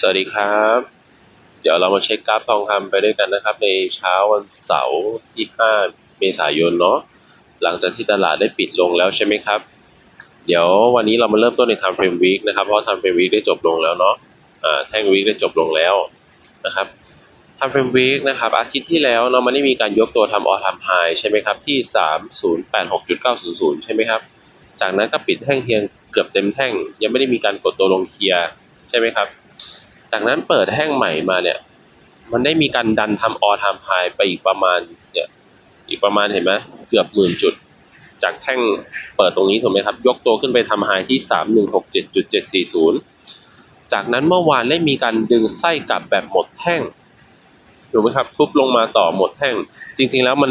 สวัสดีครับ เดี๋ยวเรามาเช็คกราฟทองคำไปด้วยกันนะครับ ในเช้าวันเสาร์ที่ 5 เมษายนเนาะหลังจากที่ตลาดได้ปิดลงแล้วใช่ไหมครับ เดี๋ยววันนี้เรามาเริ่มต้นใน time frame week นะครับ เพราะ time frame week ได้จบลงแล้วเนาะอ่าแท่ง week ได้จบลงแล้วนะครับ time frame week นะครับ อาทิตย์ที่แล้วเรามันได้มีการยกตัวทำ all time high ใช่ไหมครับ ที่ 3086.900 ใช่ไหมครับ จากนั้นก็ปิดแท่งเทียงเกือบเต็มแท่ง ยังไม่ได้มีการกดตัวลงเคลียร์ใช่ไหมครับ จากนั้นเปิดแท่งใหม่มาเนี่ย มันได้มีการดันทำออทามไฮไปอีกประมาณเนี่ยอีกประมาณเห็นไหมเกือบหมื่นจุด จากแท่งเปิดตรงนี้ถูกไหมครับ ยกตัวขึ้นไปทำไฮที่สามหนึ่งหกเจ็ดจุดเจ็ดสี่ศูนย์จากนั้นเมื่อวานได้มีการดึงไส้กลับแบบหมดแท่งถูกไหมครับทุบลงมาต่อหมดแท่ง จริง ๆ แล้วมัน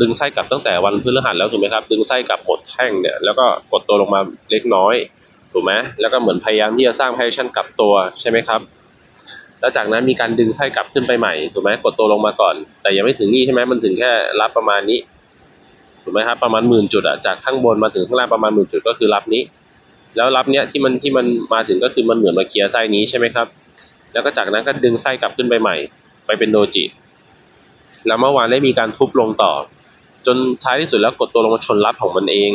ดึงไส้กลับตั้งแต่วันพฤหัสแล้วถูกไหมครับ ดึงไส้กลับหมดแท่งเนี่ยแล้วก็กดตัวลงมาเล็กน้อยถูกไหมแล้วก็เหมือนพยายามที่จะสร้าง position กลับตัวใช่ไหมครับ แล้วจากนั้นมีการดึงไส้กลับขึ้นไปใหม่ถูกไหมกดตัวลงมาก่อน แต่ยังไม่ถึงนี่ใช่ไหมมันถึงแค่รับประมาณนี้ถูกไหมครับประมาณหมื่นจุดอะจากข้างบนมาถึงข้างล่างประมาณหมื่นจุดก็คือรับนี้ แล้วรับเนี้ยที่มันที่มันมาถึงก็คือมันเหมือนมาเคลียร์ไส้นี้ใช่ไหมครับ แล้วก็จากนั้นก็ดึงไส้กลับขึ้นไปใหม่ ไปเป็นโดจิ แล้วเมื่อวานได้มีการทุบลงต่อ จนท้ายที่สุดแล้วกดตัวลงมาชนรับของมันเอง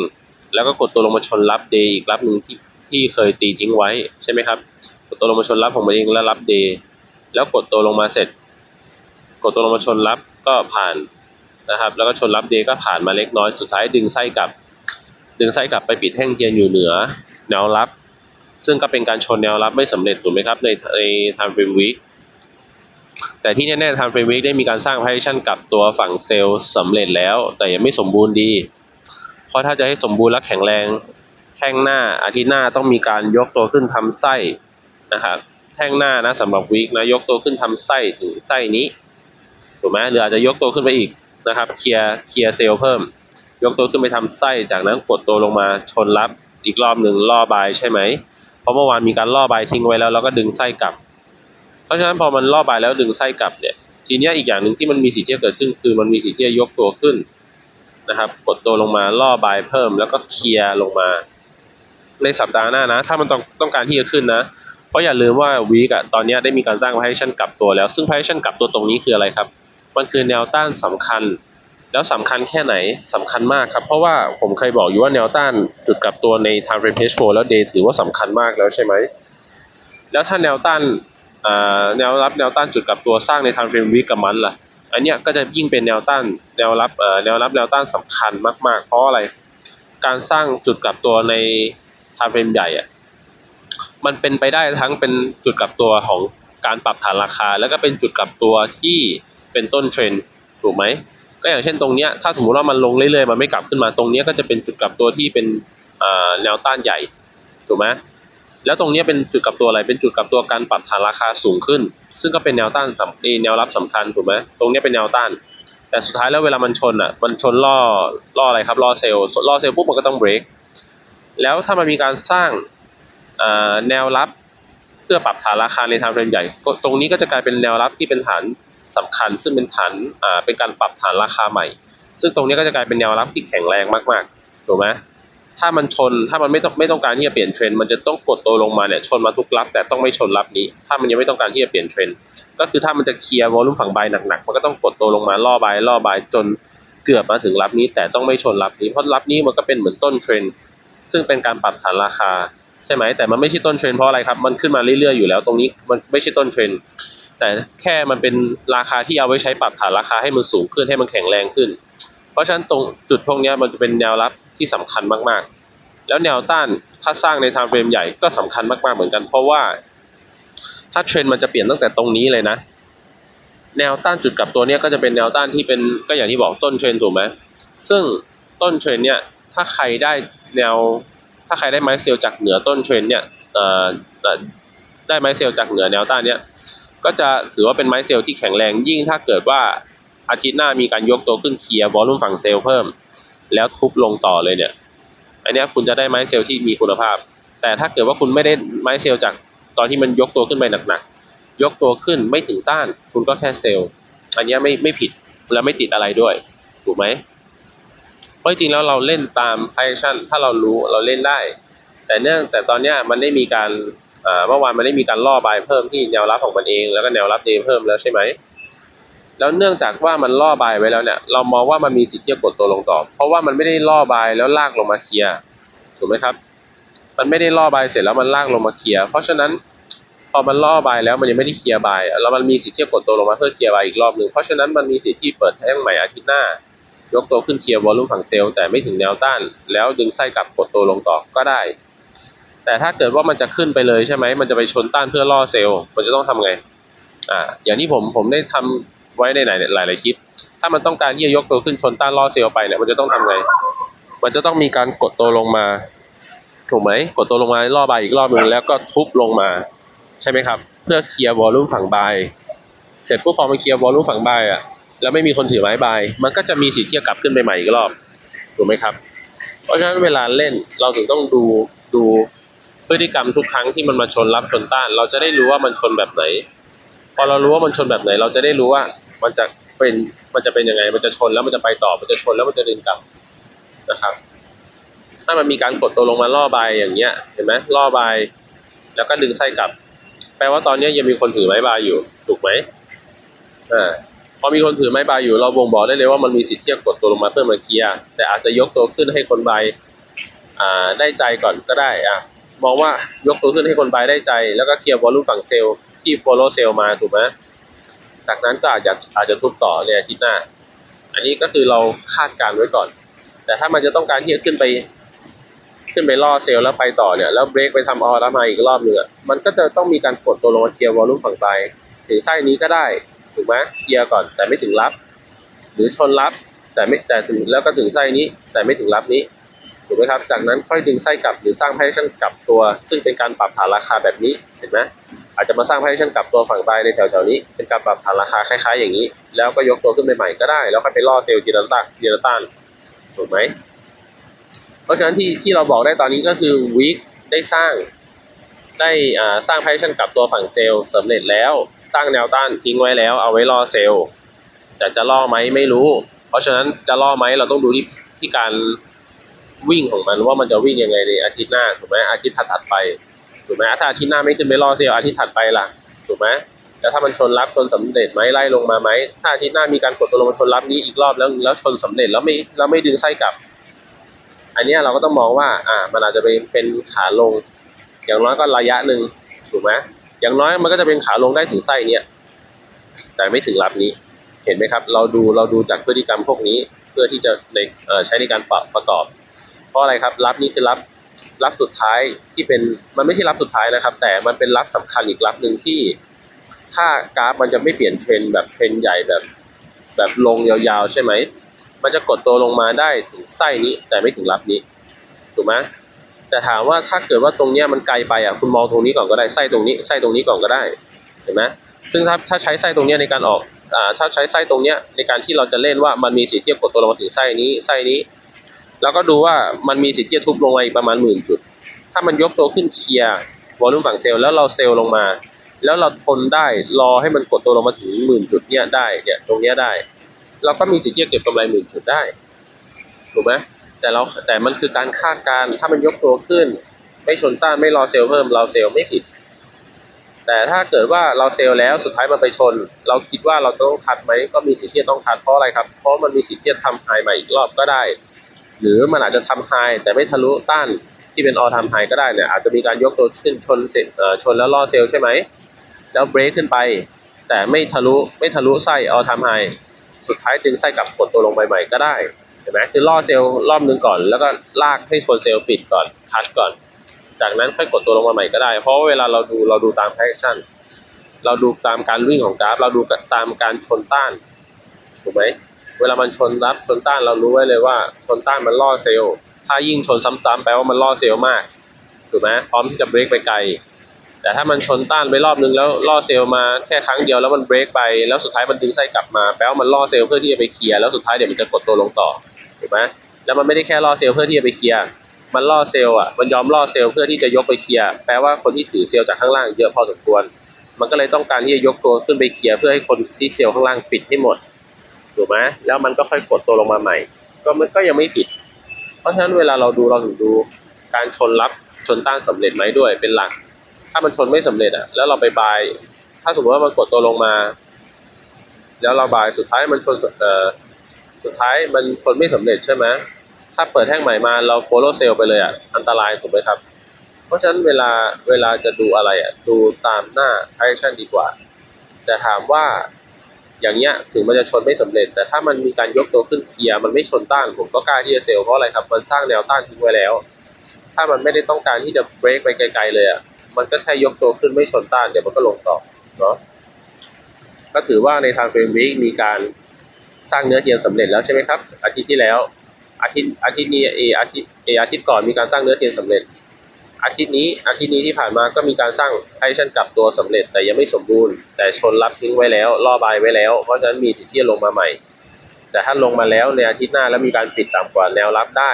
แล้วก็กดตัวลงมาชนรับเดย์อีกรับหนึ่งที่ที่เคยตีทิ้งไว้ใช่ไหมครับกดตัวลงมาชนรับของมันเองแล้วรับเดย์ แล้วกดตัวลงมาเสร็จ กดตัวลงมาชนรับก็ผ่านนะครับ แล้วก็ชนรับเดก็ผ่านมาเล็กน้อยสุดท้ายดึงไส้กลับ ดึงไส้กลับไปปิดแท่งเทียนอยู่เหนือ แนวรับ ซึ่งก็เป็นการชนแนวรับไม่สำเร็จถูกไหมครับในใน time frame week แต่ที่แน่ๆ time frame week ได้มีการสร้าง position กับตัวฝั่งเซลล์สำเร็จแล้ว แต่ยังไม่สมบูรณ์ดี เพราะถ้าจะให้สมบูรณ์และแข็งแรงแท่งหน้าอาทิตย์หน้าต้องมีการยกตัวขึ้นทำไส้นะครับ ท่งหน้านะสำหรับวีคนะยกตัวขึ้นทำไส้ถึงไส้นี้ถูกไหมหรืออาจจะยกตัวขึ้นไปอีกนะครับเคลียร์เคลียร์เซลล์เพิ่ม ยกตัวขึ้นไปทำไส้จากนั้นกดตัวลงมาชนรับอีกรอบหนึ่งล่อบายใช่ไหมเพราะเมื่อวานมีการล่อบายทิ้งไว้แล้วแล้วก็ดึงไส้กลับ เพราะฉะนั้นพอมันล่อบายแล้วดึงไส้กลับเนี่ยทีนี้อีกอย่างหนึ่งที่มันมีสิทธิ์ที่จะเกิดขึ้นคือมันมีสิทธิ์ที่จะยกตัวขึ้นนะครับ กดตัวลงมาล่อบายเพิ่มแล้วก็เคลียร์ลงมา ในสัปดาห์หน้านะ ถ้ามันต้องต้องการที่จะขึ้นนะ เพราะอย่าลืมว่าวีกอะตอนนี้ได้มีการสร้าง position กลับตัวแล้ว ซึ่ง position กลับตัวตรงนี้คืออะไรครับ มันคือแนวต้านสำคัญ แล้วสำคัญแค่ไหนสำคัญมากครับ เพราะว่าผมเคยบอกอยู่ว่าแนวต้านจุดกลับตัวใน time frame page 4แล้ว day ถือว่าสำคัญมากแล้วใช่ไหม แล้วถ้าแนวต้านแนวรับแนวต้านจุดกลับตัวสร้างใน time frame week กับมันล่ะ อันเนี้ยก็จะยิ่งเป็นแนวต้านแนวรับแนวรับแนวต้านสำคัญมาก ๆ เพราะอะไร การสร้างจุดกลับตัวใน time frame ใหญ่อะ มันเป็นไปได้ทั้งเป็นจุดกลับตัวของการปรับฐานราคา แล้วก็เป็นจุดกลับตัวที่เป็นต้นเทรนด์ถูกไหมก็อย่างเช่นตรงเนี้ยถ้าสมมุติว่ามันลงเรื่อยๆมันไม่กลับขึ้นมาตรงเนี้ยก็จะเป็นจุดกลับตัวที่เป็นแนวต้านใหญ่ถูกไหมแล้วตรงนี้เป็นจุดกลับตัวอะไร เป็นจุดกลับตัวการปรับฐานราคาสูงขึ้น ซึ่งก็เป็นแนวต้านสำแนวรับสำคัญถูกไหมตรงนี้เป็นแนวต้าน แต่สุดท้ายแล้วเวลามันชนอะ มันชนล่อ ล่ออะไรครับ ล่อเซลล์ ล่อเซลล์ปุ๊บมันก็ต้องเบรก แล้วถ้ามันมีการสร้าง แนวรับเพื่อปรับฐานราคาในทางเฟรมใหญ่ ตรงนี้ก็จะกลายเป็นแนวรับที่เป็นฐานสำคัญ ซึ่งเป็นฐานเป็นการปรับฐานราคาใหม่ ซึ่งตรงนี้ก็จะกลายเป็นแนวรับที่แข็งแรงมากๆถูกไหมถ้ามันชนถ้ามันไม่ต้องไม่ต้องการที่จะเปลี่ยนเทรนด์มันจะต้องกดตัวลงมาเนี่ยชนมาทุกรับ แต่ต้องไม่ชนรับนี้ ถ้ามันยังไม่ต้องการที่จะเปลี่ยนเทรนด์ก็คือถ้ามันจะเคลียร์วอลุ่มฝั่งบายหนักๆมันก็ต้องกดตัวลงมาล่อบายล่อบายจนเกือบมาถึงรับนี้ แต่ต้องไม่ชนรับนี้เพราะรับนี้มันก็เป็นเหมือนต้นเทรนด์ซึ่งเป็นการปรับฐานราคา ใช่ไหมแต่มันไม่ใช่ต้นเทรนเพราะอะไรครับ มันขึ้นมาเรื่อยๆอยู่แล้ว ตรงนี้มันไม่ใช่ต้นเทรนแต่แค่มันเป็นราคาที่เอาไว้ใช้ปรับฐานราคาให้มันสูงขึ้นให้มันแข็งแรงขึ้น เพราะฉะนั้นตรงจุดพวกนี้มันจะเป็นแนวรับที่สำคัญมากๆ แล้วแนวต้านถ้าสร้างในทม์เฟรมใหญ่ก็สำคัญมากๆเหมือนกัน เพราะว่า ถ้าเทรนมันจะเปลี่ยนตั้งแต่ตรงนี้เลยนะ แนวต้านจุดกลับตัวเนี้ยก็จะเป็นแนวต้านที่เป็นก็อย่างที่บอกต้นเทรนถูกไหมซึ่งต้นเทรนเนี่ยถ้าใครได้แนว ถ้าใครได้ไม้เซลจากเหนือต้นเทรนเนี่ยได้ไม้เซลจากเหนือแนวต้านเนี้ยก็จะถือว่าเป็นไม้เซลที่แข็งแรงยิ่งถ้าเกิดว่าอาทิตย์หน้ามีการยกตัวขึ้นเคลียร์วอลุ่มฝั่งเซลเพิ่ม แล้วทุบลงต่อเลยเนี่ยอันนี้คุณจะได้ไม้เซลที่มีคุณภาพ แต่ถ้าเกิดว่าคุณไม่ได้ไม้เซลจากตอนที่มันยกตัวขึ้นไปหนักๆยกตัวขึ้นไม่ถึงต้าน คุณก็แค่เซลอันนี้ไม่ไม่ผิดและไม่ติดอะไรด้วยถูกไหม เพราะจริงแล้วเราเล่นตาม position ถ้าเรารู้เราเล่นได้ แต่เนื่องแต่ตอนนี้มันได้มีการเมื่อวานมันได้มีการล่อบายเพิ่มที่แนวรับของมันเองแล้วก็แนวรับเดเพิ่มแล้วใช่ไหมแล้วเนื่องจากว่ามันล่อบายไว้แล้วเนี่ย เรามองว่ามันมีสิทธิ์ที่จะกดตัวลงต่อ เพราะว่ามันไม่ได้ล่อบายแล้วลากลงมาเคลียร์ถูกไหมครับ มันไม่ได้ล่อบายเสร็จแล้วมันลากลงมาเคลียร์เพราะฉะนั้นพอมันล่อบายแล้วมันยังไม่ได้เคลียร์บายแล้วมันมีสิทธิ์ที่จะกดตัวลงมาเพื่อเคลียร์บายอีกรอบหนึ่งเพราะฉะนั้นมันมีสิทธิ์ที่เปิดแท่งใหม่อาทิตย์หน้า ยกตัวขึ้นเคลียร์วอลลุ่มฝั่งเซลล์แต่ไม่ถึงแนวต้าน แล้วดึงไส้กลับกดตัวลงต่อก็ได้ แต่ถ้าเกิดว่ามันจะขึ้นไปเลยใช่ไหมมันจะไปชนต้านเพื่อล่อเซลล์มันจะต้องทำไงอ่าอย่างที่ผมผมได้ทำไว้ในไหนหลายหลายคลิป ถ้ามันต้องการที่จะยกตัวขึ้นชนต้านล่อเซลล์ไปเนี่ยมันจะต้องทำไง มันจะต้องมีการกดตัวลงมา ถูกไหมกดตัวลงมาล่อบายอีกรอบหนึ่งแล้วก็ทุบลงมา ใช่ไหมครับ เพื่อเคลียร์วอลลุ่มฝั่งบายเสร็จปุ๊บพอมันเคลียร์วอลลุ่มฝั่งบายอะ แล้วไม่มีคนถือไม้บาย มันก็จะมีสิทธิ์ที่จะกลับขึ้นไปใหม่อีกรอบถูกไหมครับ เพราะฉะนั้นเวลาเล่นเราถึงต้องดูดูพฤติกรรมทุกครั้งที่มันมาชนรับชนต้าน เราจะได้รู้ว่ามันชนแบบไหน พอเรารู้ว่ามันชนแบบไหน เราจะได้รู้ว่ามันจะเป็นมันจะเป็นยังไง มันจะชนแล้วมันจะไปต่อมันจะชนแล้วมันจะดึงกลับนะครับ ถ้ามันมีการกดตัวลงมาล่อใบอย่างเงี้ยเห็นไหมล่อใบแล้วก็ดึงไส้กลับ แปลว่าตอนนี้ยังมีคนถือไม้บายอยู่ถูกไหมอ่า พอมีคนถือไม้บายอยู่เราบ่งบอกได้เลยว่ามันมีสิทธิ์ที่จะกดตัวลงมาเพื่อมาเคลียร์แต่อาจจะยกตัวขึ้นให้คนบายได้ใจก่อนก็ได้อะมองว่ายกตัวขึ้นให้คนบายได้ใจ แล้วก็เคลียร์วอลลุ่มฝั่งเซลล์ที่ follow เซลล์มาถูกไหมจากนั้นก็อาจจะอาจจะทุบต่อในอาทิตย์หน้า อันนี้ก็คือเราคาดการณ์ไว้ก่อน แต่ถ้ามันจะต้องการที่จะขึ้นไป ขึ้นไปล่อเซลล์แล้วไปต่อเนี่ยแล้วเบรกไปทำออร์มาอีกรอบหนึ่งมันก็จะต้องมีการกดตัวลงมาเคลียร์วอลลุ่มฝั่งไปถึงไส้นี้ก็ได้ ถูกไหมเคลียร์ก่อนแต่ไม่ถึงรับ หรือชนรับแต่ไม่แต่ถึงแล้วก็ถึงไส้นี้ แต่ไม่ถึงรับนี้ถูกไหมครับ จากนั้นค่อยดึงไส้กลับหรือสร้าง position กลับตัว ซึ่งเป็นการปรับฐานราคาแบบนี้เห็นไหมอาจจะมาสร้าง position กลับตัวฝั่งใต้ในแถวๆนี้ เป็นการปรับฐานราคาคล้ายๆ อย่างนี้ แล้วก็ยกตัวขึ้นไปใหม่ก็ได้ แล้วค่อยไปล่อเซลล์ทีละต้านทีละต้านถูกไหมเพราะฉะนั้นที่ที่เราบอกได้ตอนนี้ก็คือวิกได้สร้างได้สร้าง position กลับตัวฝั่งเซลล์สำเร็จแล้ว สร้างแนวต้านทิ้งไว้แล้ว เอาไว้ล่อเซลล์แต่จะล่อไหมไม่รู้ เพราะฉะนั้นจะล่อไหมเราต้องดูที่ที่การวิ่งของมันว่ามันจะวิ่งยังไงในอาทิตย์หน้าถูกไหมอาทิตย์ถัดไปถูกไหมถ้าอาทิตย์หน้าไม่ขึ้นไปล่อเซลล์อาทิตย์ถัดไปล่ะถูกไหมแล้วถ้ามันชนรับชนสำเร็จไหมไล่ลงมาไหมถ้าอาทิตย์หน้ามีการกดตัวลงมาชนรับนี้อีกรอบแล้วแล้วชนสำเร็จแล้วไม่แล้วไม่ดึงไส้กลับ อันนี้เราก็ต้องมองว่า อ่า มันอาจจะเป็นเป็นขาลง อย่างน้อยก็ระยะหนึ่งถูกไหม อย่างน้อยมันก็จะเป็นขาลงได้ถึงไส้เนี้ยแต่ไม่ถึงรับนี้ เห็นไหมครับ เราดูเราดูจากพฤติกรรมพวกนี้เพื่อที่จะในใช้ในการปรประกอบ เพราะอะไรครับรับนี้คือรับรับสุดท้ายที่เป็นมันไม่ใช่รับสุดท้ายนะครับ แต่มันเป็นรับสำคัญอีกรับหนึ่งที่ ถ้ากราฟมันจะไม่เปลี่ยนเทรนแบบเทรนใหญ่แบบ แบบลงยาวๆ ใช่ไหมมันจะกดตัวลงมาได้ถึงไส้นี้แต่ไม่ถึงรับนี้ถูกไหม แต่ถามว่าถ้าเกิดว่าตรงเนี้ยมันไกลไปอะคุณมองตรงนี้ก่อนก็ได้ไส้ตรงนี้ไส้ตรงนี้ก่อนก็ได้เห็นไหมซึ่งถ้าถ้าใช้ไส้ตรงเนี้ยในการออกอ่าถ้าใช้ไส้ตรงเนี้ยในการที่เราจะเล่นว่ามันมีสิทธิ์ที่จะกดตัวลงมาถึงไส้นี้ไส้นี้ แล้วก็ดูว่ามันมีสิทธิ์ที่จะทุบลงมาอีกประมาณหมื่นจุด ถ้ามันยกตัวขึ้นเคลียร์วอลลุ่มฝั่งเซลล์แล้วเราเซลล์ลงมา แล้วเราทนได้รอให้มันกดตัวลงมาถึงหมื่นจุดเนี้ยได้เนี่ยตรงเนี้ยได้ เราก็มีสิทธิ์ที่จะเก็บกำไรหมื่นจุดได้ถูกไหม แต่เราแต่มันคือการคาดการถ้ามันยกตัวขึ้น ไม่ชนต้านไม่รอเซลล์เพิ่มเราเซลล์ไม่ผิด แต่ถ้าเกิดว่าเราเซลล์แล้วสุดท้ายมันไปชน เราคิดว่าเราต้องคัดไหมก็มีสิทธิ์ที่จะต้องคัดเพราะอะไรครับ เพราะมันมีสิทธิ์ที่จะทำไฮใหม่อีกรอบก็ได้ หรือมันอาจจะทำไฮแต่ไม่ทะลุต้านที่เป็นออทำไฮก็ได้เนี่ยอาจจะมีการยกตัวขึ้นชนเสร็จอ่อชนแล้วล่อเซลล์ใช่ไหมแล้วเบรกขึ้นไป แต่ไม่ทะลุไม่ทะลุไส้ออทำไฮสุดท้ายดึงไส้กลับกดตัวลงใหม่ก็ได้ เห็นไหมคือล่อเซลล์รอบนึงก่อน แล้วก็ลากให้ชนเซลล์ปิดก่อนคัดก่อน จากนั้นค่อยกดตัวลงมาใหม่ก็ได้ เพราะว่าเวลาเราดูเราดูตามแพคชั่นเราดูตามการวิ่งของกราฟ เราดูตามการชนต้านถูกไหมเวลามันชนรับชนต้านเรารู้ไว้เลยว่า ชนต้านมันล่อเซลล์ถ้ายิ่งชนซ้ำๆแปลว่ามันล่อเซลล์มากถูกไหมพร้อมที่จะเบรกไปไกลแต่ถ้ามันชนต้านไปรอบนึงแล้วล่อเซลล์มาแค่ครั้งเดียวแล้วมันเบรกไปแล้วสุดท้ายมันดึงไส้กลับมาแปลว่ามันล่อเซลล์เพื่อที่จะไปเคลียร์แล้วสุดท้ายเดี๋ยวมันจะกดตัวลงต่อ ถูกไหมแล้วมันไม่ได้แค่ล่อเซลล์เพื่อที่จะไปเคลียร์มันล่อเซลล์อะมันยอมล่อเซลล์เพื่อที่จะยกไปเคลียร์แปลว่าคนที่ถือเซลล์จากข้างล่างเยอะพอสมควร มันก็เลยต้องการที่จะยกตัวขึ้นไปเคลียร์เพื่อให้คนซีเซลล์ข้างล่างปิดให้หมดถูกไหมแล้วมันก็ค่อยกดตัวลงมาใหม่ ก็มันก็ยังไม่ผิด เพราะฉะนั้นเวลาเราดูเราถึงดูการชนรับชนต้านสำเร็จไหมด้วยเป็นหลัก ถ้ามันชนไม่สำเร็จอะแล้วเราไปบาย ถ้าสมมติว่ามันกดตัวลงมา แล้วเราบายสุดท้ายมันชนเอ่อ สุดท้ายมันชนไม่สำเร็จใช่ไหมถ้าเปิดแท่งใหม่มาเราโฟล w เซลไปเลยอะอันตรายถูกไหมครับ เพราะฉะนั้นเวลาเวลาจะดูอะไรอะดูตามหน้า direction ดีกว่า แต่ถามว่าอย่างเงี้ยถึงมันจะชนไม่สำเร็จ แต่ถ้ามันมีการยกตัวขึ้นเคลียร์มันไม่ชนต้านผมก็กล้าที่จะเซลล์เพราะอะไรครับ มันสร้างแนวต้านทิ้งไว้แล้ว ถ้ามันไม่ได้ต้องการที่จะเบรกไปไกล ๆ เลยอะมันก็แค่ยกตัวขึ้นไม่ชนต้านเดี๋ยวมันก็ลงต่อเนาะก็ถือว่าในทางเฟรมวิกมีการ สร้างเนื้อเทียนสำเร็จแล้วใช่ไหมครับ อาทิตย์ที่แล้ว อาทิตย์อาทิตย์นี้เออาทิตย์เออาทิตย์ก่อนมีการสร้างเนื้อเทียนสำเร็จ อาทิตย์นี้อาทิตย์นี้ที่ผ่านมาก็มีการสร้างให้ชันกลับตัวสำเร็จ แต่ยังไม่สมบูรณ์ แต่ชนรับทิ้งไว้แล้วล่อบายไว้แล้ว เพราะฉะนั้นมีสิทธิ์ที่จะลงมาใหม่ แต่ถ้าลงมาแล้วในอาทิตย์หน้าแล้วมีการปิดต่ำกว่าแนวรับได้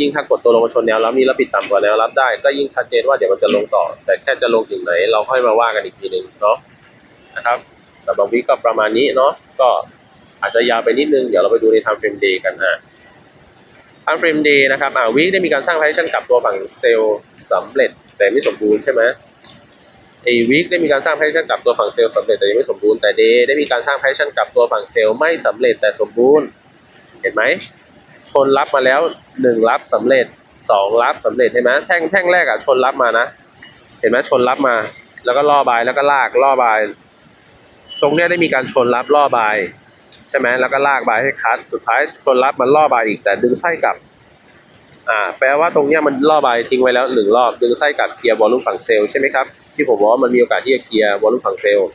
ยิ่งถ้ากดตัวลงมาชนแนวรับนี้แล้วปิดต่ำกว่าแนวรับได้ ก็ยิ่งชัดเจนว่าเดี๋ยวมันจะลงต่อ แต่แค่จะลงถึงไหน เราค่อยมาว่ากันอีกทีหนึ่งเนาะนะครับสำหรับวิก็ประมาณนี้เนาะก็ อาจจะยาวไปนิดนึง เดี๋ยวเราไปดูใน time frame day กันนะ time frame day นะครับอ่าวิกได้มีการสร้าง position กลับตัวฝั่งเซลล์สำเร็จแต่ไม่สมบูรณ์ใช่ไหมไอวิกได้มีการสร้าง position กลับตัวฝั่งเซลล์สำเร็จแต่ยังไม่สมบูรณ์แต่ day ได้มีการสร้าง position กลับตัวฝั่งเซลล์ไม่สำเร็จแต่สมบูรณ์ เห็นไหมชนรับมาแล้วหนึ่งรับสำเร็จสองรับสำเร็จใช่ไหมแท่งแท่งแรกอะชนรับมานะ เห็นไหมชนรับมา แล้วก็ล่อบายแล้วก็ลากล่อบาย ตรงเนี้ยได้มีการชนรับล่อบาย ใช่ไหมแล้วก็ลากบายให้คัด สุดท้ายชนรับมันล่อบายอีกแต่ดึงไส้กลับ อ่า แปลว่าตรงเนี้ยมันล่อบายทิ้งไว้แล้วหนึ่งรอบ ดึงไส้กลับเคลียร์วอลลุ่มฝั่งเซลล์ใช่ไหมครับ ที่ผมบอกว่ามันมีโอกาสที่จะเคลียร์วอลลุ่มฝั่งเซลล์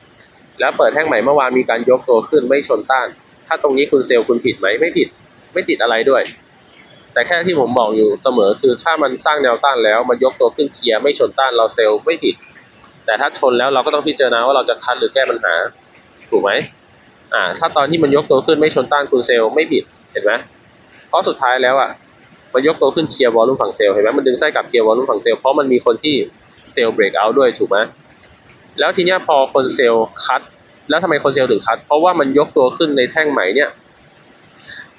แล้วเปิดแท่งใหม่เมื่อวานมีการยกตัวขึ้นไม่ชนต้าน ถ้าตรงนี้คุณเซลล์คุณผิดไหมไม่ผิด ไม่ติดอะไรด้วย แต่แค่ที่ผมบอกอยู่เสมอคือถ้ามันสร้างแนวต้านแล้วมันยกตัวขึ้นเคลียร์ไม่ชนต้านเราเซลล์ไม่ผิด แต่ถ้าชนแล้วเราก็ต้องพิจารณาว่าเราจะคัดหรือแก้ปัญหาถูกไหม อ่า ถ้าตอนที่มันยกตัวขึ้นไม่ชนต้านคุณเซลล์ไม่ผิดเห็นไหมเพราะสุดท้ายแล้วอะมันยกตัวขึ้นเคลียร์วอลลุ่มฝั่งเซลล์เห็นไหมมันดึงไส้กลับเคลียร์วอลลุ่มฝั่งเซลล์เพราะมันมีคนที่เซลล์เบรกเอาท์ด้วยถูกไหมแล้วทีเนี้ยพอคนเซลล์คัด แล้วทำไมคนเซลล์ถึงคัด เพราะว่ามันยกตัวขึ้นในแท่งใหม่เนี่ย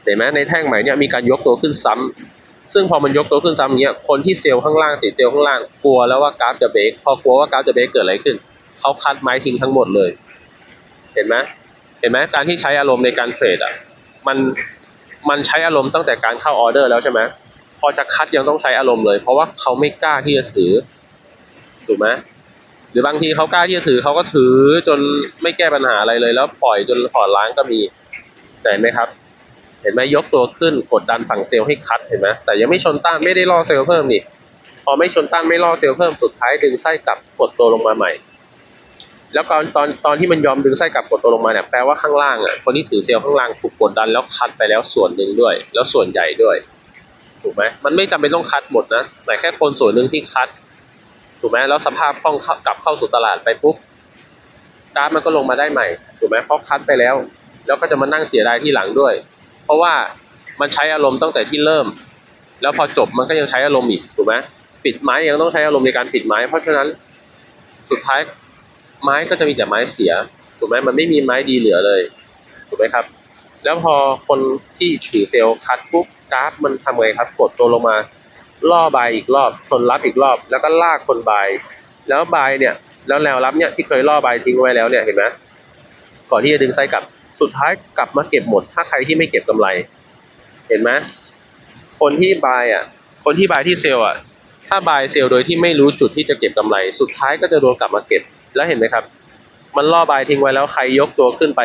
เห็นไหมในแท่งใหม่เนี่ยมีการยกตัวขึ้นซ้ำซึ่งพอมันยกตัวขึ้นซ้ำเงี้ยคนที่เซลล์ข้างล่างติดเซลล์ข้างล่างกลัวแล้วว่ากราฟจะเบรกพอกลัวว่ากราฟจะเบรกเกิดอะไรขึ้นเขาคัดไม้ทิ้งทั้งหมดเลย เห็นไหม เห็นไหมการที่ใช้อารมณ์ในการเทรดอะมันมันใช้อารมณ์ตั้งแต่การเข้าออเดอร์แล้วใช่ไหมพอจะคัดยังต้องใช้อารมณ์เลย เพราะว่าเขาไม่กล้าที่จะถือถูกไหมหรือบางทีเขากล้าที่จะถือเขาก็ถือจนไม่แก้ปัญหาอะไรเลย แล้วปล่อยจนพอร์ตล้างก็มีแต่เห็นไหมครับ เห็นไหมยกตัวขึ้นกดดันฝั่งเซลล์ให้คัดเห็นไหมแต่ยังไม่ชนต้านไม่ได้ล่อเซลล์เพิ่มนี่พอไม่ชนต้านไม่ล่อเซลล์เพิ่มสุดท้ายดึงไส้กลับกดตัวลงมาใหม่ แล้วตอนตอนตอนที่มันยอมดึงไส้กลับกดตัวลงมาเนี่ยแปลว่าข้างล่างอะคนที่ถือเซลล์ข้างล่างถูกกดดันแล้วคัดไปแล้วส่วนหนึ่งด้วย แล้วส่วนใหญ่ด้วย ถูกไหมมันไม่จำเป็นต้องคัดหมดนะแต่แค่คนส่วนหนึ่งที่คัด ถูกไหมแล้วสภาพคล่องกลับเข้าสู่ตลาดไปปุ๊บกราฟมันก็ลงมาได้ใหม่ ถูกไหมเพราะคัดไปแล้ว แล้วก็จะมานั่งเสียดายที่หลังด้วย เพราะว่ามันใช้อารมณ์ตั้งแต่ที่เริ่ม แล้วพอจบมันก็ยังใช้อารมณ์อีกถูกไหมปิดไม้ยังต้องใช้อารมณ์ในการปิดไม้ เพราะฉะนั้นสุดท้าย ไม้ก็จะมีแต่ไม้เสียถูกไหมมันไม่มีไม้ดีเหลือเลยถูกไหมครับ แล้วพอคนที่ถือเซลล์คัดปุ๊บกราฟมันทำไงครับ กดตัวลงมา ล่อบายอีกรอบชนรับอีกรอบ แล้วก็ลากคนบายแล้วบายเนี่ย แล้วแนวรับเนี่ยที่เคยล่อบายทิ้งไว้แล้วเนี่ยเห็นไหมก่อนที่จะดึงไส้กลับสุดท้ายกลับมาเก็บหมด ถ้าใครที่ไม่เก็บกำไร เห็นไหมคนที่บายอะ คนที่บายที่เซลล์อะ ถ้าบายเซลล์โดยที่ไม่รู้จุดที่จะเก็บกำไร สุดท้ายก็จะโดนกลับมาเก็บ แล้วเห็นไหมครับ มันล่อบายทิ้งไว้แล้วใครยกตัวขึ้นไป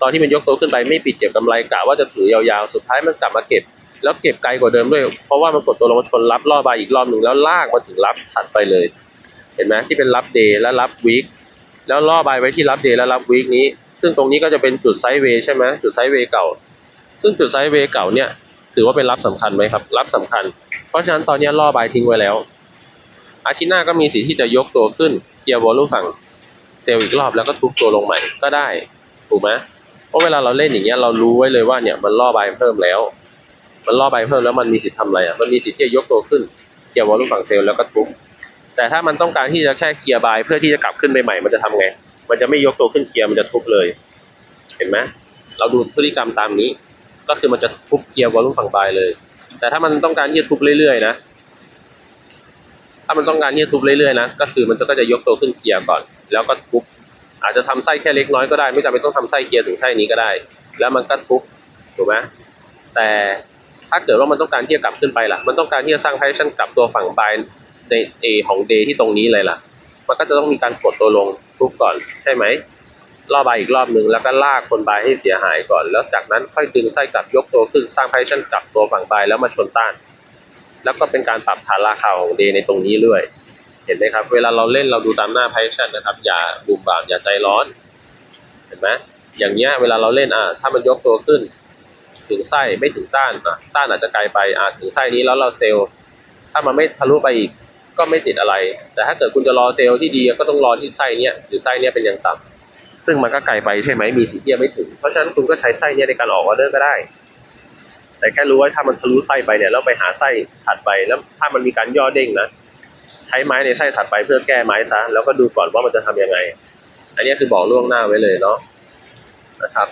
ตอนที่มันยกตัวขึ้นไปไม่ปิดเก็บกำไรกะว่าจะถือยาวๆ สุดท้ายมันกลับมาเก็บ แล้วเก็บไกลกว่าเดิมด้วย เพราะว่ามันกดตัวลงมาชนรับล่อบายอีกรอบหนึ่งแล้วลากมาถึงรับถัดไปเลย เห็นไหมที่เป็นรับเดย์และรับวีคแล้วล่อบายไว้ที่รับเดย์และรับวีคนี้ ซึ่งตรงนี้ก็จะเป็นจุดไซด์เวย์ใช่ไหมจุดไซด์เวย์เก่า ซึ่งจุดไซด์เวย์เก่าเนี่ยถือว่าเป็นรับสำคัญไหมครับ รับสำคัญ เพราะฉะนั้นตอนนี้ล่อบายทิ้งไว้แล้ว อาทิตย์หน้าก็มีสิทธิ์ที่จะยกตัวขึ้น ลียร์วอลลุ่มฝั่งเซลล์อีกรอบแล้วก็ทุบตัวลงใหม่ก็ได้ ถูกไหมเพราะเวลาเราเล่นอย่างเงี้ยเรารู้ไว้เลยว่าเนี่ยมันล่อใบเพิ่มแล้ว มันล่อใบเพิ่มแล้วมันมีสิทธิ์ทำอะไรอะมันมีสิทธิ์ที่จะยกตัวขึ้นเคลียร์วอลลุ่มฝั่งเซลล์แล้วก็ทุบแต่ถ้ามันต้องการที่จะแค่เคลียร์บายเพื่อที่จะกลับขึ้นไปใหม่มันจะทำไง มันจะไม่ยกตัวขึ้นเคลียร์มันจะทุบเลย เห็นไหมเราดูพฤติกรรมตามนี้ ก็คือมันจะทุบเคลียร์วอลลุ่มฝั่งบายเลย แต่ถ้ามันต้องการที่จะทุบเรื่อยๆนะ ถ้ามันต้องการที่จะทุบเรื่อยๆนะ ก็คือมันก็จะยกตัวขึ้นเคลียร์ก่อน แล้วก็ทุบ อาจจะทำไส้แค่เล็กน้อยก็ได้ ไม่จำเป็นต้องทำไส้เคลียร์ถึงไส้นี้ก็ได้ แล้วมันก็ทุบ ถูกไหมแต่ถ้าเกิดว่ามันต้องการที่จะกลับขึ้นไปล่ะ มันต้องการที่จะสร้างไพชั่นกลับตัวฝั่งบายในเอของเดที่ตรงนี้เลยล่ะ มันก็จะต้องมีการกดตัวลงทุบก่อน ใช่ไหมรอบบายอีกรอบหนึ่งแล้วก็ลากคนบายให้เสียหายก่อน แล้วจากนั้นค่อยดึงไส้กลับยกตัวขึ้นสร้างไพชั่นกลับตัวฝั่งบายแล้วมาชนต้าน แล้วก็เป็นการปรับฐานราคาของเดในตรงนี้เรื่อย เห็นไหมครับ เวลาเราเล่นเราดูตามหน้าไพชั่นนะครับ อย่าบุมบามอย่าใจร้อน เห็นไหมอย่างเงี้ยเวลาเราเล่นอะถ้ามันยกตัวขึ้น ถึงไส้ไม่ถึงต้านอะต้านอาจจะไกลไปอะถึงไส้นี้แล้วเราเซลล์ถ้ามันไม่ทะลุไปอีกก็ไม่ติดอะไร แต่ถ้าเกิดคุณจะรอเซลล์ที่ดีก็ต้องรอที่ไส้เนี้ยหรือไส้เนี้ยเป็นอยังต่ำซึ่งมันก็ไกลไปใช่ไหมมีสิทธิ์ที่จะไม่ถึง เพราะฉะนั้นคุณก็ใช้ไส้เนี้ยในการออกออเดอร์ก็ได้ แต่แค่รู้ว่าถ้ามันทะลุไส้ไปเนี่ยแล้วไปหาไส้ถัดไปแล้วถ้ามันมีการย่อเด้งนะใช้ไม้ในไส้ถัดไปเพื่อแก้ไม้ซะแล้วก็ดูก่อนว่ามันจะทำยังไง อันนี้คือบอกล่วงหน้าไว้เลยเนาะนะครับ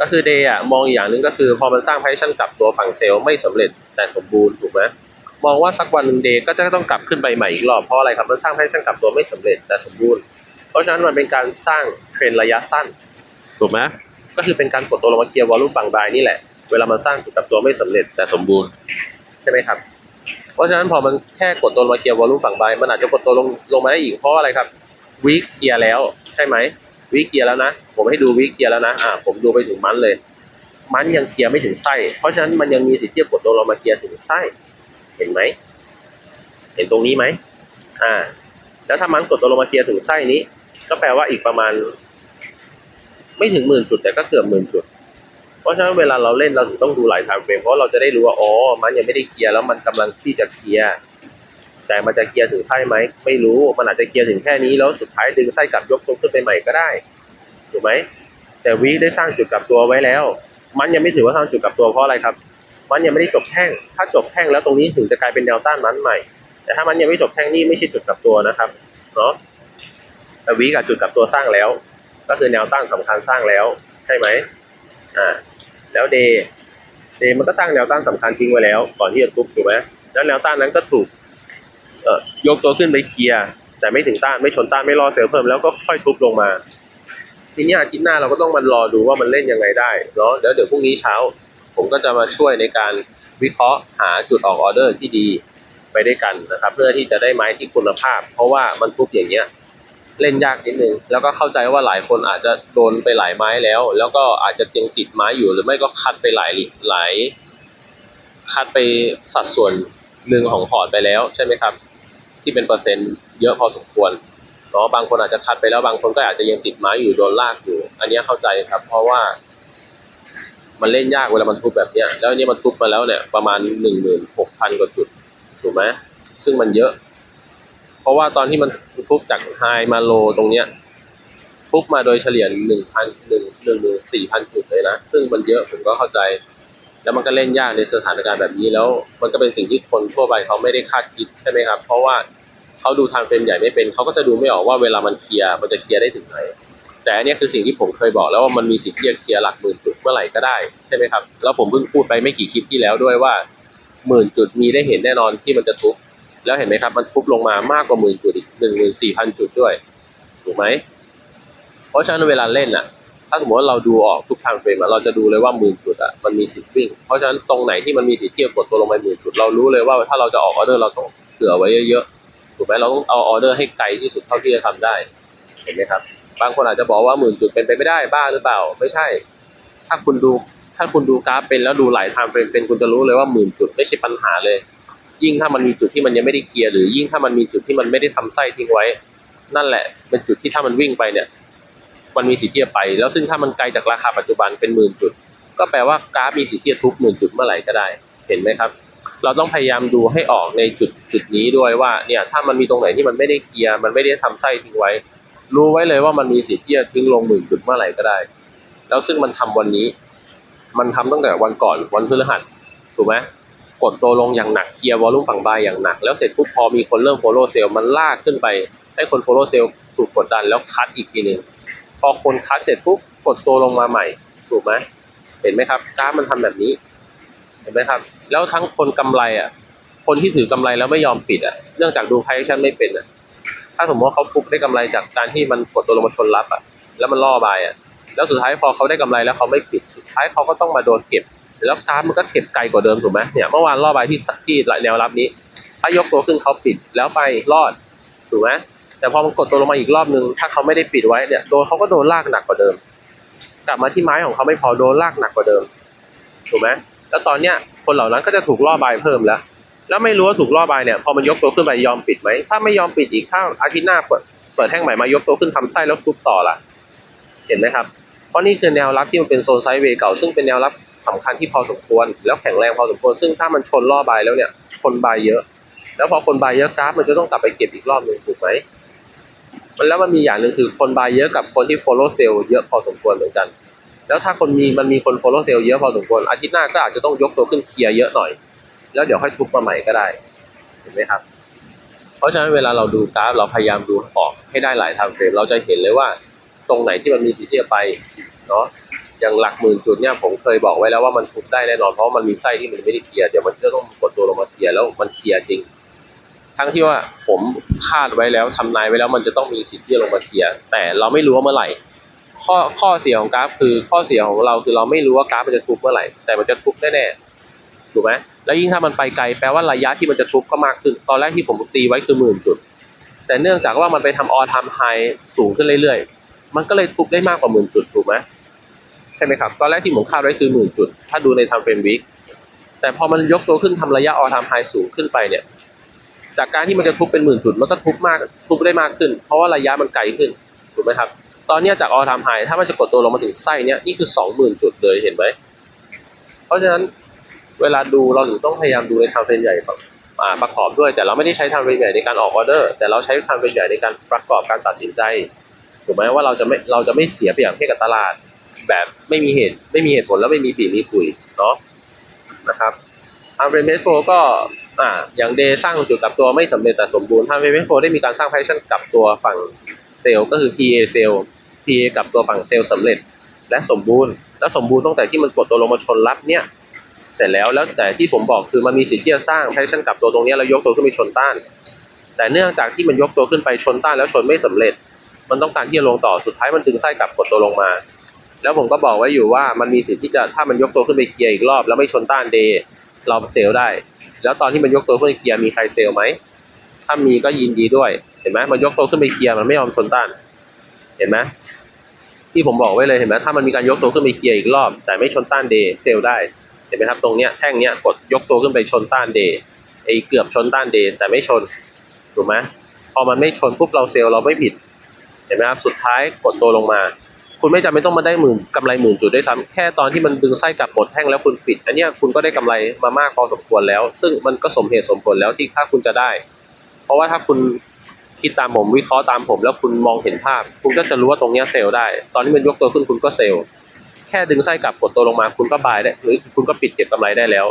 ก็คือเดย์อะมองอีกอย่างหนึ่งก็คือ พอมันสร้างไพชั่นกลับตัวฝั่งเซลล์ไม่สำเร็จแต่สมบูรณ์ถูกไหมมองว่าสักวันหนึ่งเดย์ก็จะต้องกลับขึ้นไปใหม่อีกรอบเพราะอะไรครับมันสร้างไพชั่นกลับตัวไม่สำเร็จแต่สมบูรณ์ เพราะฉะนั้นมันเป็นการสร้างเทรนระยะสั้นถูกไหมก็คือเป็นการกดตัวลงมาเคลียร์วอลลุ่มฝั่งบายนี่แหละ เวลามันสร้างจุดกับตัวไม่สำเร็จแต่สมบูรณ์ใช่ไหมครับ เพราะฉะนั้นพอมันแค่กดตัวลงมาเคลียร์วอลลุ่มฝั่งบายมันอาจจะกดตัวลงลงมาได้อีกเพราะอะไรครับวีคเคลียร์แล้วใช่ไหมวีคเคลียร์แล้วนะ ผมให้ดูวีคเคลียร์แล้วนะอ่าผมดูไปถึงมันเลย มันยังเคลียร์ไม่ถึงไส้เพราะฉะนั้นมันยังมีสิทธิ์ที่จะกดตัวลงมาเคลียร์ถึงไส้เห็นไหมเห็นตรงนี้ไหมอ่า แล้วถ้ามันกดตัวลงมาเคลียร์ถึงไส้นี้ ก็แปลว่าอีกประมาณ ไม่ถึงหมื่นจุดแต่ก็เกือบหมื่นจุด เพราะฉะนั้นเวลาเราเล่นเราถึงต้องดูหลายไทม์เฟรมเพราะเราจะได้รู้ว่าอ๋อมันยังไม่ได้เคลียร์แล้วมันกำลังที่จะเคลียร์แต่มันจะเคลียร์ถึงไส้ไหมไม่รู้มันอาจจะเคลียร์ถึงแค่นี้แล้วสุดท้ายดึงไส้กลับยกตัวขึ้นไปใหม่ก็ได้ถูกไหมแต่วีได้สร้างจุดกลับตัวไว้แล้ว มันยังไม่ถือว่าสร้างจุดกลับตัวเพราะอะไรครับ มันยังไม่ได้จบแท่ง ถ้าจบแท่งแล้วตรงนี้ถึงจะกลายเป็นแนวต้านมันใหม่ แต่ถ้ามันยังไม่จบแท่งนี่ไม่ใช่จุดกลับตัวนะครับเนาะแต่วีกับจุดกลับตัวสร้างแล้ว ก็คือแนวต้านสำคัญสร้างแล้วใช่ไหมอ่า แล้วเดย์เดย์มันก็สร้างแนวต้านสำคัญทิ้งไว้แล้ว ก่อนที่จะทุบถูกไหมแล้วแนวต้านนั้นก็ถูกเอ่อยกตัวขึ้นไปเคลียร์แต่ไม่ถึงต้านไม่ชนต้านไม่รอเซลล์เพิ่มแล้วก็ค่อยทุบลงมา ทีนี้อาทิตย์หน้าเราก็ต้องมารอดูว่ามันเล่นยังไงได้เนาะแล้วเดี๋ยวพรุ่งนี้เช้า ผมก็จะมาช่วยในการวิเคราะห์หาจุดออกออเดอร์ที่ดีไปด้วยกันนะครับ เพื่อที่จะได้ไม้ที่คุณภาพ เพราะว่ามันทุบอย่างเงี้ย เล่นยากนิดนึงแล้วก็เข้าใจว่าหลายคนอาจจะโดนไปหลายไม้แล้ว แล้วก็อาจจะยังติดไม้อยู่หรือไม่ก็คัดไปหลายหลาย คัดไปสัดส่วนหนึ่งของพอร์ตไปแล้วใช่ไหมครับ ที่เป็นเปอร์เซ็นต์เยอะพอสมควรเนาะบางคนอาจจะคัดไปแล้วบางคนก็อาจจะยังติดไม้อยู่โดนลากอยู่ อันนี้เข้าใจครับ เพราะว่า มันเล่นยากเวลามันทุบแบบเนี้ยแล้วอันนี้มันทุบมาแล้วเนี่ยประมาณหนึ่งหมื่นหกพันกว่าจุดถูกไหมซึ่งมันเยอะ ราะว่าตอนที่มันทุบจากไฮมาโลตรงเนี้ยทุบมาโดยเฉลี่ยหนึ่งพันหนึ่งหนึ่งหมื่นสี่พันจุดเลยนะ ซึ่งมันเยอะผมก็เข้าใจ แล้วมันก็เล่นยากในสถานการณ์แบบนี้แล้ว มันก็เป็นสิ่งที่คนทั่วไปเขาไม่ได้คาดคิดใช่ไหมครับ เพราะว่าเขาดูทางเฟรมใหญ่ไม่เป็น เขาก็จะดูไม่ออกว่าเวลามันเคลียร์มันจะเคลียร์ได้ถึงไหน แต่อันนี้คือสิ่งที่ผมเคยบอกแล้วว่ามันมีสิทธิ์ที่จะเคลียร์หลักหมื่นจุดเมื่อไหร่ก็ได้ใช่ไหมครับ แล้วผมเพิ่งพูดไปไม่กี่คลิปที่แล้วด้วยว่าหมื่นจุดมีได้เห็นแน่นอนที่มันจะทุบ แล้วเห็นไหมครับ มันทุบลงมามากกว่าหมื่นจุดอีกหนึ่งหมื่นสี่พันจุดด้วย ถูกไหม เพราะฉะนั้นเวลาเล่นอะ ถ้าสมมติว่าเราดูออกทุกทางเฟรมเราจะดูเลยว่าหมื่นจุดอะมันมีสิทธิ์วิ่ง เพราะฉะนั้นตรงไหนที่มันมีสิทธิ์ที่จะกดตัวลงไปหมื่นจุด เรารู้เลยว่าถ้าเราจะออกออเดอร์เราต้องเผื่อไว้เยอะๆ ถูกไหมเราต้องเอาออเดอร์ให้ไกลที่สุดเท่าที่จะทำได้ เห็นไหมครับ บางคนอาจจะบอกว่าหมื่นจุดเป็นไปไม่ได้บ้าหรือเปล่า ไม่ใช่ ถ้าคุณดูถ้าคุณดูกราฟเป็นแล้วดูหลายทม์เฟรมเป็นคุณจะรู้เลยว่าหมื่นจุดไม่ใช่ปัญหาเลย ยิ่งถ้ามันมีจุดที่มันยังไม่ได้เคลียร์หรือยิ่งถ้ามันมีจุดที่มันไม่ได้ทำไส้ทิ้งไว้ นั่นแหละ เป็นจุดที่ถ้ามันวิ่งไปเนี่ยมันมีสิทธิ์ที่จะไป แล้วซึ่งถ้ามันไกลจากราคาปัจจุบันเป็นหมื่นจุด ก็แปลว่ากราฟมีสิทธิ์ที่จะทุบหมื่นจุดเมื่อไหร่ก็ได้ เห็นไหมครับ เราต้องพยายามดูให้ออกในจุดจุดนี้ด้วยว่าเนี่ยถ้ามันมีตรงไหนที่มันไม่ได้เคลียร์มันไม่ได้ทำไส้ทิ้งไว้ รู้ไว้เลยว่ามันมีสิทธิ์ที่จะทิ้งลงหมื่นจุดเมื่อไหร่ก็ได้ แล้วซึ่งมันทำวันนี้ มันทำตั้งแต่วันก่อนวันพฤหัสถูกไหม กดตัวลงอย่างหนักเคลียร์วอลลุ่มฝั่งบายอย่างหนัก แล้วเสร็จปุ๊บพอมีคนเริ่มโฟโล่เซลมันลากขึ้นไปให้คนโฟโล่เซลถูกกดดันแล้วคัดอีกทีหนึ่งพอคนคัดเสร็จปุ๊บกดตัวลงมาใหม่ ถูกไหมเห็นไหมครับกราฟมันทำแบบนี้ เห็นไหมครับ แล้วทั้งคนกำไรอะ คนที่ถือกำไรแล้วไม่ยอมปิดอะ เนื่องจากดูไพ action ไม่เป็นอะ ถ้าสมมติว่าเขาฟุกได้กำไรจากการที่มันกดตัวลงมาชนรับอะ แล้วมันล่อบายอะ แล้วสุดท้ายพอเขาได้กำไรแล้วเขาไม่ปิด สุดท้ายเขาก็ต้องมาโดนเก็บ แล้วกราฟมันก็เก็บไกลกว่าเดิมถูกไหมเนี่ยเมื่อวานล่อบายที่ที่แนวรับนี้ ถ้ายกตัวขึ้นเขาปิดแล้วไปรอดถูกไหมแต่พอมันกดตัวลงมาอีกรอบนึงถ้าเขาไม่ได้ปิดไว้เนี่ยโดนเขาก็โดนลากหนักกว่าเดิม กลับมาที่ไม้ของเขาไม่พอโดนลากหนักกว่าเดิมถูกไหมแล้วตอนเนี้ยคนเหล่านั้นก็จะถูกล่อบายเพิ่มแล้ว แล้วไม่รู้ว่าถูกล่อบายเนี่ยพอมันยกตัวขึ้นไปยอมปิดไหมถ้าไม่ยอมปิดอีกถ้าอาทิตย์หน้าเปิดเปิดแท่งใหม่มายกตัวขึ้นทำไส้แล้วทุบต่อล่ะ เห็นไหมครับ เพราะนี่คือแนวรับที่มันเป็นโซนไซด์เวย์เก่า ซึ่งเป็นแนวรับสำคัญที่พอสมควร แล้วแข็งแรงพอสมควร ซึ่งถ้ามันชนล่อบายแล้วเนี่ย คนบายเยอะ แล้วพอคนบายเยอะกราฟมันจะต้องกลับไปเก็บอีกรอบหนึ่งถูกไหมมันแล้วมันมีอย่างหนึ่งคือคนบายเยอะกับคนที่ follow sell เยอะพอสมควรเหมือนกัน แล้วถ้าคนมีมันมีคน follow sell เยอะพอสมควร อาทิตย์หน้าก็อาจจะต้องยกตัวขึ้นเคลียร์เยอะหน่อย แล้วเดี๋ยวค่อยทุบมาใหม่ก็ได้เห็นไหมครับ เพราะฉะนั้นเวลาเราดูกราฟเราพยายามดูออกให้ได้หลายไทม์เฟรมเราจะเห็นเลยว่า ตรงไหนที่มันมีสิทธิ์ที่จะไปเนาะอย่างหลักหมื่นจุดเนี่ยผมเคยบอกไว้แล้วว่ามันทุบได้แน่นอนเพราะมันมีไส้ที่มันไม่ได้เคลียร์เดี๋ยวมันจะต้องกดตัวลงมาเคลียร์แล้วมันเคลียร์จริง ทั้งที่ว่าผมคาดไว้แล้วทำนายไว้แล้วมันจะต้องมีสิทธิ์ที่จะลงมาเคลียร์แต่เราไม่รู้ว่าเมื่อไหร่ ข้อข้อเสียของกราฟคือข้อเสียของเราคือเราไม่รู้ว่ากราฟมันจะทุบเมื่อไหร่แต่มันจะทุบแน่ๆถูกไหมแล้วยิ่งถ้ามันไปไกลแปลว่าระยะที่มันจะทุบก็มากขึ้น ตอนแรกที่ผมตีไว้คือหมื่นจุด แต่เนื่องจากว่ามันไปทำออทามไฮสูงขึ้นเรื่อยๆ มันก็เลยทุบได้มากกว่าหมื่นจุดถูกไหมใช่ไหมครับ ตอนแรกที่ผมคาดไว้คือหมื่นจุด ถ้าดูในทำเฟรมวิกแต่พอมันยกตัวขึ้นทำระยะออทามไฮสูงขึ้นไปเนี่ย จากการที่มันจะทุบเป็นหมื่นจุด มันก็ทุบมากทุบได้มากขึ้น เพราะว่าระยะมันไกลขึ้นถูกไหมครับ ตอนนี้จากออทามไฮถ้ามันจะกดตัวลงมาถึงไส้เนี้ยนี่คือสองหมื่นจุดเลยเห็นไหมเพราะฉะนั้นเวลาดูเราถึงต้องพยายามดูในทางเฟรมใหญ่ประกอบด้วย แต่เราไม่ได้ใช้ทางเฟรมใหญ่ในการออกออเดอร์ แต่เราใช้ทางเฟรมใหญ่ในการประกอบการตัดสินใจ ถูกไหมว่าเราจะไม่เราจะไม่เสียเปรียบให้กับตลาด แบบไม่มีเหตุไม่มีเหตุผลแล้วไม่มีปีมีคุยเนาะนะครับทางเฟรมเพสโฟก็อ่าอย่างเดสร้างจุดกลับตัวไม่สำเร็จแต่สมบูรณ์ทางเฟรมเพสโฟได้มีการสร้างแพชชั่นกลับตัวฝั่งเซลล์ก็คือ PA เซลล์ PA กลับตัวฝั่งเซลล์สำเร็จ และสมบูรณ์ และสมบูรณ์ตั้งแต่ที่มันกดตัวลงมาชนรับเนี่ยเสร็จแล้วแล้วแต่ที่ผมบอกคือมันมีสิทธิ์ที่จะสร้างแพชชั่นกลับตัวตรงเนี้ยแล้วยกตัวขึ้นไปชนต้าน แต่เนื่องจากที่มันยกตัวขึ้นไปชนต้านแล้วชนไม่สำเร็จ มันต้องการที่จะลงต่อสุดท้ายมันดึงไส้กลับกดตัวลงมา แล้วผมก็บอกไว้อยู่ว่ามันมีสิทธิ์ที่จะถ้ามันยกตัวขึ้นไปเคลียร์อีกรอบ แล้วไม่ชนต้านเดย์เราเซลได้ แล้วตอนที่มันยกตัวขึ้นไปเคลียร์มีใครเซลไหมถ้ามีก็ยินดีด้วยเห็นไหมมันยกตัวขึ้นไปเคลียร์มันไม่ยอมชนต้าน เห็นไหมที่ผมบอกไว้เลยเห็นไหมถ้ามันมีการยกตัวขึ้นไปเคลียร์อีกรอบ แต่ไม่ชนต้านเดย์เซลได้เห็นไหมครับตรงเนี้ยแท่งเนี้ยกดยกตัวขึ้นไปชนต้านเดย์ไอ้เกือบชนต้านเดย์แต่ไม่ชนถูกไหมพอมันไม่ชนปุ๊บเราเซลเราไม่ผิด เห็นไหมครับ สุดท้ายกดตัวลงมา คุณไม่จำเป็นต้องมาได้หมื่นกำไรหมื่นจุดด้วยซ้ำแค่ตอนที่มันดึงไส้กลับหมดแท่งแล้วคุณปิด อันนี้คุณก็ได้กำไรมามากพอสมควรแล้ว ซึ่งมันก็สมเหตุสมผลแล้วที่ถ้าคุณจะได้ เพราะว่าถ้าคุณคิดตามผมวิเคราะห์ตามผมแล้วคุณมองเห็นภาพ คุณก็จะรู้ว่าตรงเนี้ยเซลล์ได้ ตอนนี้มันยกตัวขึ้นคุณก็เซลล์แค่ดึงไส้กลับกดตัวลงมา คุณก็บายได้หรือคุณก็ปิดเก็บกำไรได้แล้ว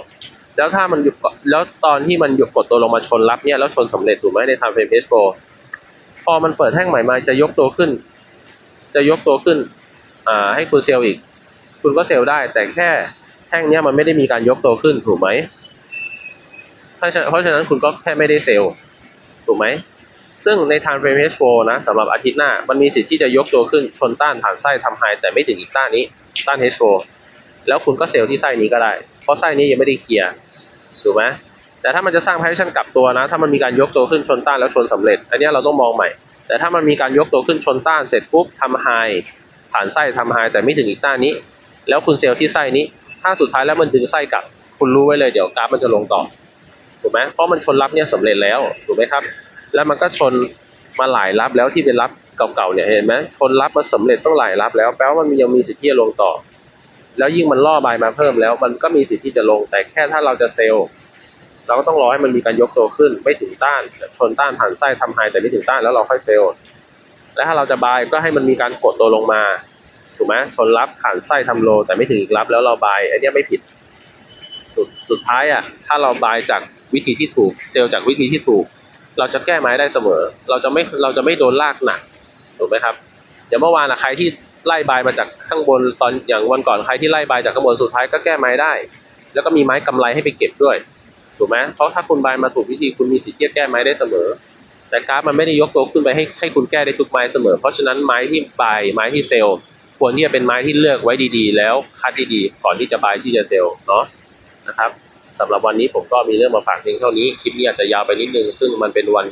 แล้วถ้ามันหยุดแล้วตอนที่มันหยุดกดตัวลงมาชนรับเนี่ยแล้วชนสำเร็จถูกไหมในทางเฟรมเพสโพอมันเปิดแท่งใหม่มาจะยกตัวขึ้น จะยกตัวขึ้นอ่าให้คุณเซลล์อีก คุณก็เซลล์ได้ แต่แค่แท่งเนี้ยมันไม่ได้มีการยกตัวขึ้นถูกไหมเพราะฉะนั้นเพราะฉะนั้นคุณก็แค่ไม่ได้เซลล์ถูกไหมซึ่งในทาง frame H4 นะสำหรับอาทิตย์หน้า มันมีสิทธิ์ที่จะยกตัวขึ้นชนต้านผ่านไส้ทำไฮแต่ไม่ถึงอีกต้านนี้ ต้าน H4 แล้วคุณก็เซลล์ที่ไส้นี้ก็ได้ เพราะไส้นี้ยังไม่ได้เคลียร์ถูกไหม แต่ถ้ามันจะสร้าง position กลับตัวนะ ถ้ามันมีการยกตัวขึ้นชนต้านแล้วชนสำเร็จ อันนี้เราต้องมองใหม่ แต่ถ้ามันมีการยกตัวขึ้นชนต้านเสร็จปุ๊บทำไฮผ่านไส้ทำไฮแต่ไม่ถึงอีกต้านนี้ แล้วคุณเซลล์ที่ไส้นี้ ถ้าสุดท้ายแล้วมันดึงไส้กลับ คุณรู้ไว้เลยเดี๋ยวกราฟมันจะลงต่อถูกไหมเพราะมันชนรับเนี่ยสำเร็จแล้วถูกไหมครับ แล้วมันก็ชนมาหลายรับแล้วที่เป็นรับเก่าๆเนี่ยเห็นไหมชนรับมาสำเร็จต้องหลายรับแล้วแปลว่ามันยังมีสิทธิ์ที่จะลงต่อ แล้วยิ่งมันล่อบายมาเพิ่มแล้ว มันก็มีสิทธิ์ที่จะลงแต่แค่ถ้าเราจะเซลล์ เราก็ต้องรอให้มันมีการยกตัวขึ้น ไม่ถึงต้านชนต้านผ่านไส้ทำไฮแต่ไม่ถึงต้านแล้วเราค่อยเซลและถ้าเราจะบายก็ให้มันมีการกดตัวลงมาถูกไหมชนรับผ่านไส้ทำโล แต่ไม่ถึงอีกรับแล้วเราบายอันนี้ไม่ผิดสุดสุดท้ายอะถ้าเราบายจากวิธีที่ถูกเซลล์จากวิธีที่ถูก เราจะแก้ไม้ได้เสมอ เราจะไม่เราจะไม่โดนลากหนักถูกไหมครับอย่างเมื่อวานอะใครที่ไล่บายมาจากข้างบนตอนอย่างวันก่อนใครที่ไล่บายจากข้างบนสุดท้ายก็แก้ไม้ได้ แล้วก็มีไม้กำไรให้ไปเก็บด้วย ถูกไหมเพราะถ้าคุณบายมาถูกวิธีคุณมีสิทธิ์ที่จะแก้ไม้ได้เสมอ แต่กราฟมันไม่ได้ยกตัวขึ้นไปให้ให้คุณแก้ได้ทุกไม้เสมอ เพราะฉะนั้นไม้ที่บายไม้ที่เซลล์ควรที่จะเป็นไม้ที่เลือกไว้ดีๆ แล้วคัดดีๆ ก่อนที่จะบายที่จะเซลล์เนาะนะครับสำหรับวันนี้ผมก็มีเรื่องมาฝากเพียงเท่านี้คลิปนี้อาจจะยาวไปนิดนึง ซึ่งมันเป็นวัน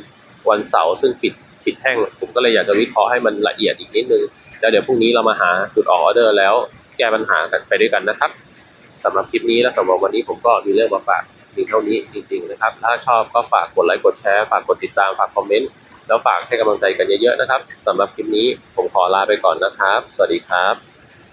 วันเสาร์ซึ่งปิดปิดแท่งผมก็เลยอยากจะวิเคราะห์ให้มันละเอียดอีกนิดนึง แล้วเดี๋ยวพรุ่งนี้เรามาหาจุดออกออเดอร์แล้วแก้ปัญหากันไปด้วยกันนะครับสำหรับคลิปนี้และสำหรับวันนี้ผมก็มีเรื่องมาฝาก พียงเท่านี้จริงๆนะครับ ถ้าชอบก็ฝากกดไลค์กดแชร์ฝากกดติดตามฝากคอมเมนต์แล้วฝากให้กำลังใจกันเยอะๆนะครับสำหรับคลิปนี้ผมขอลาไปก่อนนะครับ สวัสดีครับ